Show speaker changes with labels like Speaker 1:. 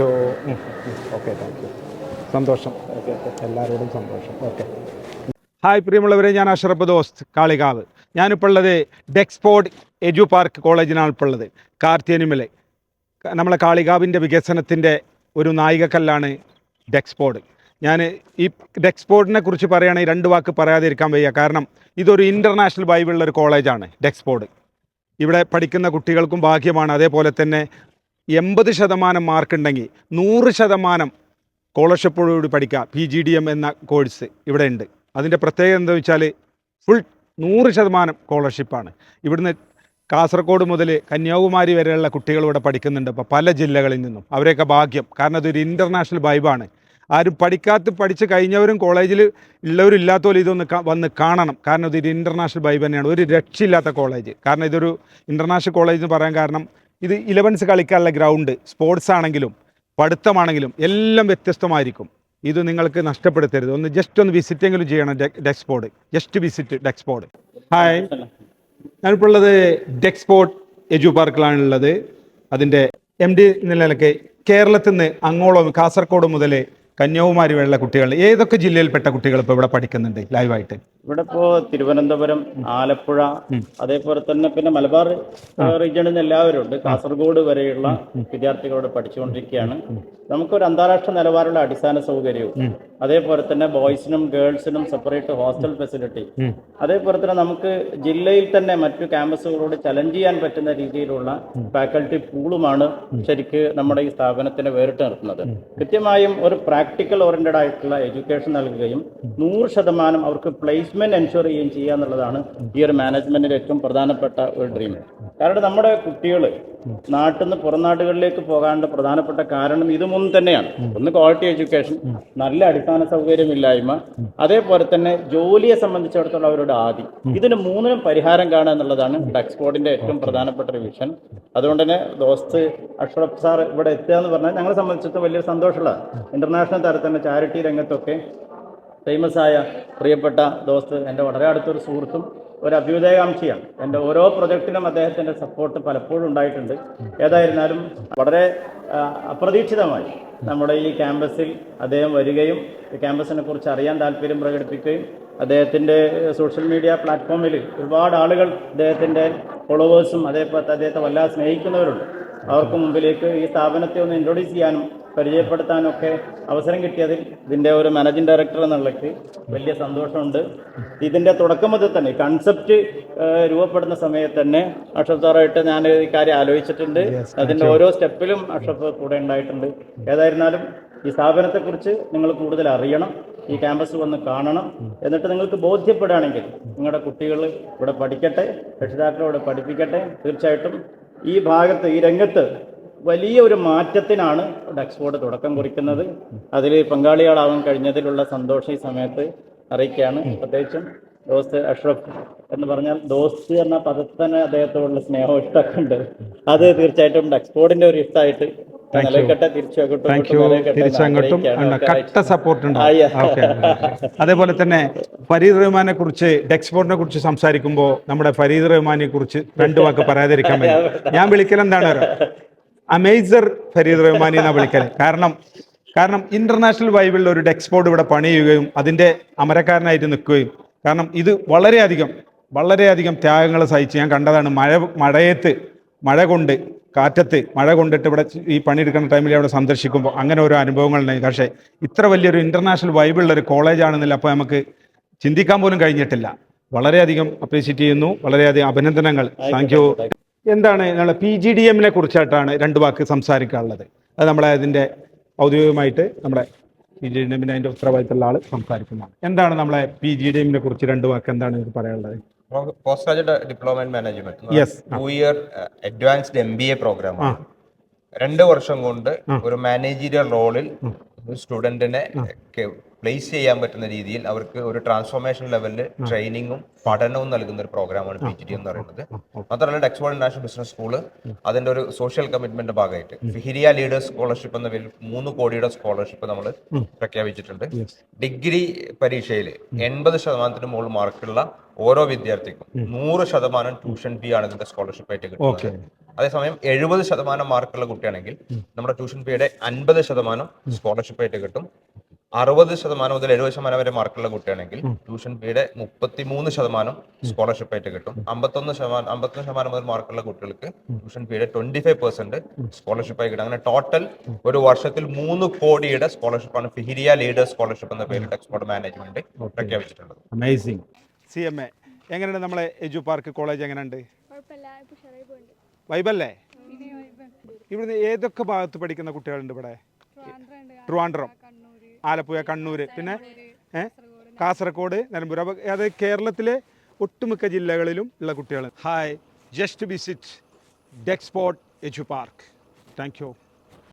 Speaker 1: Okay thank you. സന്തോഷം. എല്ലാവരോടും സന്തോഷം. ഓക്കെ ഹായ് പ്രിയമുള്ളവരെ ഞാൻ അഷറഫ് ദോസ്ത് കാളികാവ്. ഞാനിപ്പോൾ ഉള്ളത് ഡെക്സ്പോർട്ട് എജു പാർക്ക് കോളേജിനാണ് ഇപ്പോൾ ഉള്ളത്. കാർത്തിയനിമലെ. നമ്മളെ കാളികാവിന്റെ വികസനത്തിന്റെ ഒരു നായികക്കല്ലാണ് ഡെക്സ്പോർട്ട് ഞാൻ ഈ ഡെക്സ്പോർട്ടിനെ കുറിച്ച് പറയുകയാണെങ്കിൽ രണ്ട് വാക്ക് പറയാതിരിക്കാൻ വയ്യ. കാരണം ഇതൊരു ഇന്റർനാഷണൽ വൈബുള്ള ഒരു കോളേജാണ് ഡെക്സ്പോർട്ട് ഇവിടെ പഠിക്കുന്ന കുട്ടികൾക്കും ഭാഗ്യമാണ്. അതേപോലെ തന്നെ എൺപത് ശതമാനം മാർക്ക് ഉണ്ടെങ്കിൽ നൂറ് ശതമാനം സ്കോളർഷിപ്പോടുകൂടി പഠിക്കുക പി ജി ഡി എം എന്ന കോഴ്സ് ഇവിടെ ഉണ്ട്. അതിന്റെ പ്രത്യേകത എന്താ വെച്ചാൽ ഫുൾ നൂറ് ശതമാനം സ്കോളർഷിപ്പാണ്. ഇവിടുന്ന് കാസർഗോഡ് മുതൽ കന്യാകുമാരി വരെയുള്ള കുട്ടികൾ ഇവിടെ പഠിക്കുന്നുണ്ട്. ഇപ്പോൾ പല ജില്ലകളിൽ നിന്നും അവരെയൊക്കെ ഭാഗ്യം. കാരണം അതൊരു ഇന്റർനാഷണൽ വൈബാണ് ആരും പഠിക്കാത്ത പഠിച്ച് കഴിഞ്ഞവരും കോളേജിൽ ഉള്ളവരും ഇല്ലാത്തവരും ഇതൊന്ന് വന്ന് കാണണം. കാരണം ഇതൊരു ഇന്റർനാഷണൽ വൈബ് തന്നെയാണ്. ഒരു രക്ഷയില്ലാത്ത കോളേജ്. കാരണം ഇതൊരു ഇന്റർനാഷണൽ കോളേജ് എന്ന് പറയാൻ കാരണം ഇത് ഇലവൻസ് കളിക്കാനുള്ള ഗ്രൗണ്ട് സ്പോർട്സ് ആണെങ്കിലും പഠിത്തമാണെങ്കിലും എല്ലാം വ്യത്യസ്തമായിരിക്കും. ഇത് നിങ്ങൾക്ക് നഷ്ടപ്പെടുത്തരുത്. ഒന്ന് ജസ്റ്റ് ഒന്ന് വിസിറ്റ് എങ്കിലും ചെയ്യണം Dexport just visit Dexport hi ഞാനിപ്പോൾ ഉള്ളത് ഡെക്സ്പോർട്ട് എജു പാർക്കിലാണുള്ളത് അതിന്റെ എം ഡി നിലനിലക്ക് കേരളത്തിൽ നിന്ന് അങ്ങോളം കാസർഗോഡ് മുതൽ കന്യാകുമാരി വരെയുള്ള കുട്ടികൾ ഏതൊക്കെ ജില്ലയിൽപ്പെട്ട കുട്ടികൾ ഇപ്പോൾ ഇവിടെ പഠിക്കുന്നുണ്ട് ലൈവായിട്ട്
Speaker 2: ഇവിടെ ഇപ്പോ തിരുവനന്തപുരം ആലപ്പുഴ അതേപോലെ തന്നെ പിന്നെ മലബാർ റീജിയണിൽ നിന്ന് എല്ലാവരും ഉണ്ട്. കാസർഗോഡ് വരെയുള്ള വിദ്യാർത്ഥികളോട് പഠിച്ചുകൊണ്ടിരിക്കുകയാണ്. നമുക്കൊരു അന്താരാഷ്ട്ര നിലവാരമുള്ള അടിസ്ഥാന സൗകര്യവും. അതേപോലെ തന്നെ ബോയ്സിനും ഗേൾസിനും സെപ്പറേറ്റ് ഹോസ്റ്റൽ ഫെസിലിറ്റി. അതേപോലെ തന്നെ നമുക്ക് ജില്ലയിൽ തന്നെ മറ്റു ക്യാമ്പസുകളോട് ചലഞ്ച് ചെയ്യാൻ പറ്റുന്ന രീതിയിലുള്ള ഫാക്കൽറ്റി പൂളുമാണ് ശരിക്ക് നമ്മുടെ ഈ സ്ഥാപനത്തിന് വേറിട്ട് നിർത്തുന്നത്. കൃത്യമായും ഒരു പ്രാക്ടിക്കൽ ഓറിയന്റഡ് ആയിട്ടുള്ള എഡ്യൂക്കേഷൻ നൽകുകയും നൂറ് ശതമാനം അവർക്ക് പ്ലേസ്മെന്റ് എൻഷുർ ചെയ്യുകയും ചെയ്യുക എന്നുള്ളതാണ് ഈ ഒരു മാനേജ്മെന്റിന്റെ ഏറ്റവും പ്രധാനപ്പെട്ട ഒരു ഡ്രീം കാരണം നമ്മുടെ കുട്ടികൾ നാട്ടിൽ നിന്ന് പുറം നാടുകളിലേക്ക് പോകാനുള്ള പ്രധാനപ്പെട്ട കാരണം ഇത് മൂന്നും തന്നെയാണ്. ഒന്ന് ക്വാളിറ്റി എഡ്യൂക്കേഷൻ നല്ല അടിസ്ഥാന സൗകര്യമില്ലായ്മ അതേപോലെ തന്നെ ജോലിയെ സംബന്ധിച്ചിടത്തോളം അവരുടെ ആദി. ഇതിന് മൂന്നിനും പരിഹാരം കാണുക എന്നുള്ളതാണ് ഡെക്സ്പോർട്ടിന്റെ ഏറ്റവും പ്രധാനപ്പെട്ട ഒരു വിഷൻ അതുകൊണ്ട് തന്നെ ദോസ്ത് അഷ്റഫ് സാർ ഇവിടെ എത്തുക എന്ന് പറഞ്ഞാൽ ഞങ്ങളെ സംബന്ധിച്ചിടത്തോളം വലിയ സന്തോഷമുള്ള ഇന്റർനാഷണൽ തലത്തിൽ ചാരിറ്റി രംഗത്തൊക്കെ ഫേമസ് ആയ പ്രിയപ്പെട്ട ദോസ്ത് എന്റെ വളരെ അടുത്തൊരു സുഹൃത്തും ഒരു അഭ്യുദയകാംക്ഷിയാണ് എന്റെ ഓരോ പ്രൊജക്റ്റിനും അദ്ദേഹത്തിന്റെ സപ്പോർട്ട് പലപ്പോഴും ഉണ്ടായിട്ടുണ്ട്. ഏതായിരുന്നാലും വളരെ അപ്രതീക്ഷിതമായി നമ്മുടെ ഈ ക്യാമ്പസിൽ അദ്ദേഹം വരികയും ക്യാമ്പസിനെ കുറിച്ച് അറിയാൻ താല്പര്യം പ്രകടിപ്പിക്കുകയും അദ്ദേഹത്തിന്റെ സോഷ്യൽ മീഡിയ പ്ലാറ്റ്ഫോമിൽ ഒരുപാട് ആളുകൾ അദ്ദേഹത്തിന്റെ ഫോളോവേഴ്സും അതേപോലെ അദ്ദേഹത്തെ വല്ലാതെ സ്നേഹിക്കുന്നവരുണ്ട്. അവർക്ക് മുമ്പിലേക്ക് ഈ സ്ഥാപനത്തെ ഒന്ന് ഇൻട്രൊഡ്യൂസ് ചെയ്യാനും പരിചയപ്പെടുത്താനും ഒക്കെ അവസരം കിട്ടിയതിൽ ഇതിന്റെ ഒരു മാനേജിംഗ് ഡയറക്ടർ എന്നുള്ളക്ക് വലിയ സന്തോഷമുണ്ട്. ഇതിന്റെ തുടക്കം മുതൽ തന്നെ കൺസെപ്റ്റ് രൂപപ്പെടുന്ന സമയത്ത് തന്നെ അഷഫ് സാറായിട്ട് ഞാൻ ഈ കാര്യം ആലോചിച്ചിട്ടുണ്ട്. അതിന്റെ ഓരോ സ്റ്റെപ്പിലും അഷഫ് കൂടെ ഉണ്ടായിട്ടുണ്ട്. ഏതായിരുന്നാലും ഈ സ്ഥാപനത്തെക്കുറിച്ച് നിങ്ങൾ കൂടുതൽ അറിയണം ഈ ക്യാമ്പസ് വന്ന് കാണണം എന്നിട്ട് നിങ്ങൾക്ക് ബോധ്യപ്പെടുകയാണെങ്കിൽ നിങ്ങളുടെ കുട്ടികൾ ഇവിടെ പഠിക്കട്ടെ രക്ഷിതാക്കളെ ഇവിടെ പഠിപ്പിക്കട്ടെ. തീർച്ചയായിട്ടും ഈ ഭാഗത്ത് ഈ രംഗത്ത് വലിയ ഒരു മാറ്റത്തിനാണ് ഡെക്സ്പോർട്ട് തുടക്കം കുറിക്കുന്നത്. അതിൽ പങ്കാളികളാവാൻ കഴിഞ്ഞതിലുള്ള സന്തോഷം ഈ സമയത്ത് അറിയിക്കുകയാണ്. പ്രത്യേകിച്ചും ദോസ് അഷ്റഫ് എന്ന് പറഞ്ഞാൽ ദോസ്ത് എന്ന പദത്തിൽ തന്നെ അദ്ദേഹത്തോടുള്ള സ്നേഹം ഇഷ്ടമൊക്കെ ഉണ്ട് അത് തീർച്ചയായിട്ടും ഡെക്സ്പോർട്ടിന്റെ ഒരു ഇഷ്ടമായിട്ട്
Speaker 1: തിരിച്ചങ്ങോട്ടും കട്ട സപ്പോർട്ട് ഉണ്ട് അതേപോലെ തന്നെ ഫരീദ് റഹ്മാനെ കുറിച്ച് ഡെക്സ്പോർട്ടിനെ കുറിച്ച് സംസാരിക്കുമ്പോൾ നമ്മുടെ ഫരീദ് റഹ്മാനെ കുറിച്ച് രണ്ടു വാക്ക് പറയാതിരിക്കാൻ പറ്റും. ഞാൻ വിളിക്കൽ എന്താണ് അമേസർ ഫരീദ് റഹ്മാനി എന്നാ വിളിക്കൽ കാരണം കാരണം ഇന്റർനാഷണൽ വൈബിളിൽ ഒരു ഡെക്സ്പോർട്ട് ഇവിടെ പണിയുകയും അതിന്റെ അമരക്കാരനായിട്ട് നിൽക്കുകയും കാരണം ഇത് വളരെയധികം വളരെയധികം ത്യാഗങ്ങൾ സഹിച്ച് ഞാൻ കണ്ടതാണ്. മഴ മഴയത്ത് മഴ കൊണ്ട് കാറ്റത്ത് മഴ കൊണ്ടിട്ട് ഇവിടെ ഈ പണിയെടുക്കുന്ന ടൈമിൽ അവിടെ സന്ദർശിക്കുമ്പോൾ അങ്ങനെ ഓരോ അനുഭവങ്ങൾ ഉണ്ടായി. പക്ഷേ ഇത്ര വലിയൊരു ഇന്റർനാഷണൽ വൈബിളുള്ള ഒരു കോളേജാണെന്നില്ല അപ്പോൾ നമുക്ക് ചിന്തിക്കാൻ പോലും കഴിഞ്ഞിട്ടില്ല. വളരെയധികം അപ്രീഷിയേറ്റ് ചെയ്യുന്നു. വളരെയധികം അഭിനന്ദനങ്ങൾ. താങ്ക് യു എന്താണ് നമ്മളെ പി ജി ഡി എമ്മിനെ കുറിച്ചായിട്ടാണ് രണ്ട് വാക്ക് സംസാരിക്കാനുള്ളത്. അത് നമ്മളെ അതിന്റെ ഔദ്യോഗികമായിട്ട് നമ്മളെ പി ജി ഡി എമ്മിന് അതിന്റെ ഉത്തരവാദിത്തമുള്ള ആൾ സംസാരിക്കുന്നതാണ്. എന്താണ് നമ്മളെ പി ജി ഡി എമ്മിനെ കുറിച്ച് രണ്ട് വാക്ക് എന്താണ് നിങ്ങൾക്ക് പറയാനുള്ളത്?
Speaker 3: Post graduate diploma management
Speaker 1: yes
Speaker 3: two year advanced M B A program. രണ്ട് വർഷം കൊണ്ട് ഒരു മാനേജീരിയൽ റോളിൽ ഒരു സ്റ്റുഡന്റിനെ പ്ലേസ് ചെയ്യാൻ പറ്റുന്ന രീതിയിൽ അവർക്ക് ഒരു ട്രാൻസ്ഫോർമേഷൻ ലെവലിൽ ട്രെയിനിങ്ങും പഠനവും നൽകുന്ന ഒരു പ്രോഗ്രാമാണ് പി ജി ഡി എന്ന് പറയുന്നത്. മാത്രമല്ല ഡെക്സ്പോൾ ഇന്റർനാഷണൽ ബിസിനസ് സ്കൂൾ അതിന്റെ ഒരു സോഷ്യൽ കമ്മിറ്റ്മെന്റ് ഭാഗമായിട്ട് ഫിഹിരിയ ലീഡേഴ്സ് സ്കോളർഷിപ്പ് എന്ന പേരിൽ മൂന്ന് കോടിയുടെ സ്കോളർഷിപ്പ് നമ്മൾ പ്രഖ്യാപിച്ചിട്ടുണ്ട്. ഡിഗ്രി പരീക്ഷയിൽ എൺപത് ശതമാനത്തിന് മുകളിൽ മാർക്കുള്ള ഓരോ വിദ്യാർത്ഥിക്കും നൂറ് ശതമാനം ട്യൂഷൻ ഫീ ആണ് ഇതിന്റെ സ്കോളർഷിപ്പ് ആയിട്ട് കിട്ടുന്നത്. അതേസമയം എഴുപത് ശതമാനം മാർക്കുള്ള കുട്ടിയാണെങ്കിൽ നമ്മുടെ ട്യൂഷൻ ഫീയുടെ അൻപത് ശതമാനം സ്കോളർഷിപ്പ് ആയിട്ട് കിട്ടും. അറുപത് ശതമാനം മുതൽ എഴുപത് ശതമാനം വരെ മാർക്കുള്ള കുട്ടിയാണെങ്കിൽ ട്യൂഷൻ ഫീയുടെ മുപ്പത്തിമൂന്ന് ശതമാനം സ്കോളർഷിപ്പ് ആയിട്ട് കിട്ടും. അമ്പത്തൊന്ന് ശതമാനം അമ്പത്തൊന്ന് ശതമാനം മുതൽ മാർക്കുള്ള കുട്ടികൾക്ക് ട്യൂഷൻ ഫീയുടെ ട്വന്റി ഫൈവ് പെർസെന്റ് സ്കോളർഷിപ്പ് ആയി കിട്ടും. അങ്ങനെ ടോട്ടൽ ഒരു വർഷത്തിൽ മൂന്ന് കോടിയുടെ സ്കോളർഷിപ്പാണ് ഫിഹിരിയ ലീഡർ സ്കോളർഷിപ്പ് എന്ന പേരിൽ എക്സ്പോർട്ട് മാനേജ്മെന്റ് പ്രഖ്യാപിച്ചിട്ടുള്ളത്.
Speaker 1: അമേസിങ് സി എം എ എങ്ങനെയുണ്ട് നമ്മളെ എജു പാർക്ക് കോളേജ് എങ്ങനെയുണ്ട്? വൈബല്ലേ? ഇവിടുന്ന് ഏതൊക്കെ ഭാഗത്ത് പഠിക്കുന്ന കുട്ടികളുണ്ട് ഇവിടെ? ട്രിവാൻഡ്രം. ആലപ്പുഴ കണ്ണൂർ പിന്നെ കാസർഗോഡ് നിലമ്പൂർ അപ്പോൾ അത് കേരളത്തിലെ ഒട്ടുമിക്ക ജില്ലകളിലും ഉള്ള കുട്ടികൾ hi just visit Dexport edu park thank you